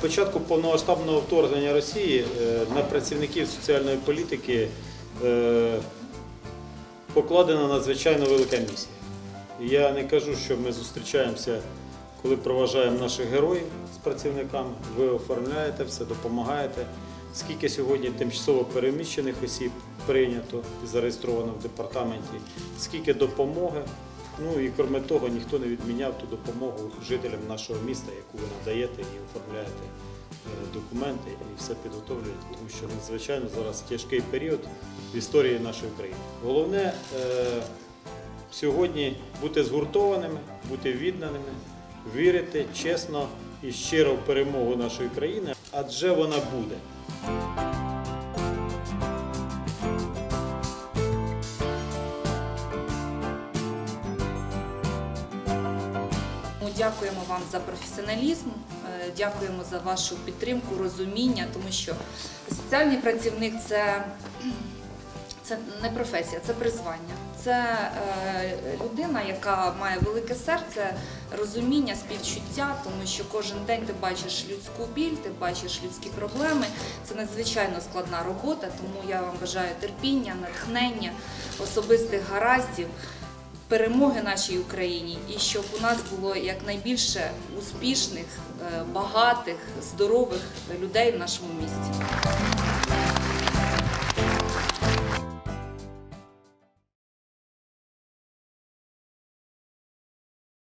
початку повномасштабного вторгнення Росії е, на працівників соціальної політики е, покладена надзвичайно велика місія. Я не кажу, що ми зустрічаємося, коли проважаємо наших героїв з працівниками. Ви оформляєте все, допомагаєте. Скільки сьогодні тимчасово переміщених осіб прийнято і зареєстровано в департаменті, скільки допомоги. Ну і крім того, ніхто не відміняв ту допомогу жителям нашого міста, яку ви надаєте і оформляєте е, документи і все підготовлюєте, тому що надзвичайно зараз тяжкий період в історії нашої країни. Головне е, сьогодні бути згуртованими, бути відданими, вірити чесно і щиро в перемогу нашої країни, адже вона буде. Дякуємо вам за професіоналізм, е, дякуємо за вашу підтримку, розуміння, тому що соціальний працівник це, це не професія, це призвання. Це е, людина, яка має велике серце, розуміння, співчуття, тому що кожен день ти бачиш людську біль, ти бачиш людські проблеми. Це надзвичайно складна робота, тому я вам бажаю терпіння, натхнення, особистих гараздів перемоги нашій Україні і щоб у нас було якнайбільше успішних, е, багатих, здорових людей в нашому місті.